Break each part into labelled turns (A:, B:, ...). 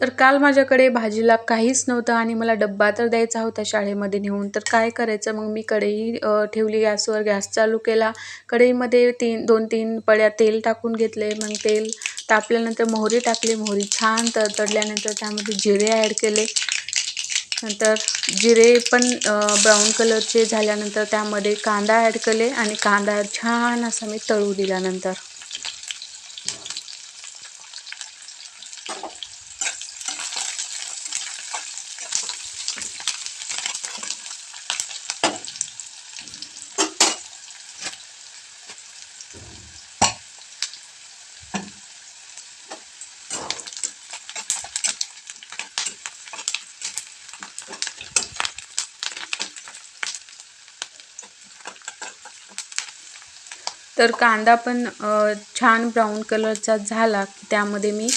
A: तर काल माझ्याकडे भाजीला काहीच नव्हतं आणि मला डब्बा तर द्यायचा होता शाळेमध्ये नेऊन. तर काय करायचं? मग मी कढई ठेवली गॅसवर. गॅस चालू केला. कढईमध्ये तीन दोन तीन पळ्या तेल टाकून घेतले. मग तेल तापल्यानंतर मोहरी टाकली. मोहरी छान तडतडल्यानंतर त्यामध्ये जिरे ॲड केले. नंतर जिरे पण ब्राऊन कलरचे झाल्यानंतर त्यामध्ये कांदा ॲड केले आणि कांदा छान असा मी तळू दिल्यानंतर. तर कांदा पण छान ब्राऊन कलरचा झाला की त्यामध्ये मी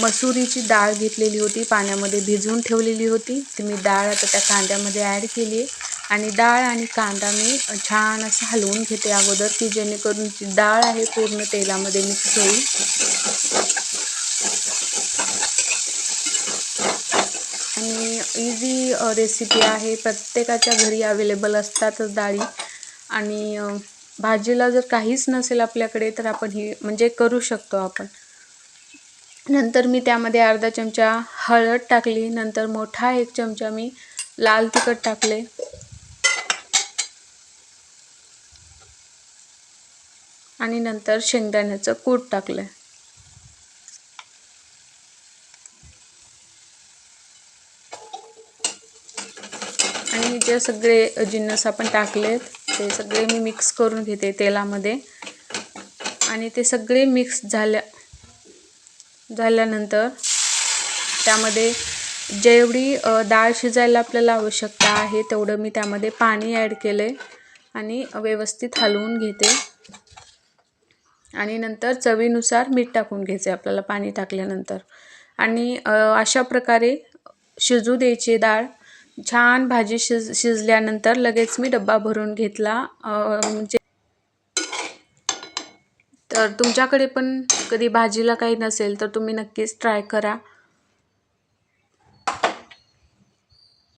A: मसुरीची डाळ घेतलेली होती पाण्यामध्ये भिजवून ठेवलेली होती. ती मी डाळ आता त्या कांद्यामध्ये ॲड केली आहे. आणि डाळ आणि कांदा मी छान असं हलवून घेते अगोदर की जेणेकरून जी डाळ आहे पूर्ण तेलामध्ये मिक्स होईल. आणि इझी रेसिपी आहे. प्रत्येकाच्या घरी अवेलेबल असतातच डाळी. आणि भाजीला जर काहीच नसेल आपल्याकडे तर आपण ही म्हणजे करू शकतो आपण. नंतर मी त्यामध्ये अर्धा चमचा हळद टाकली नंतर मोठा एक चमचा मी लाल तिखट टाकले. आणि नंतर शेंगदाण्याचं कूट टाकलं. आणि जे सगळे जिन्नस आपण टाकलेत ते सगळे मी मिक्स करून घेते तेलामध्ये. आणि ते सगळे मिक्स झाल्या झाल्यानंतर त्यामध्ये जेवढी डाळ शिजायला आपल्याला आवश्यकता आहे तेवढं मी त्यामध्ये पाणी ॲड केलं आहे आणि व्यवस्थित हलवून घेते. आणि नंतर चवीनुसार मीठ टाकून घ्यायचे आपल्याला पाणी टाकल्यानंतर. आणि अशा प्रकारे शिजू द्यायची डाळ छान भाजी शिज शिजल्यानंतर लगेच मी डब्बा भरून घेतला. म्हणजे तर तुमच्याकडे पण कधी भाजीला काही नसेल तर तुम्ही नक्कीच ट्राय करा.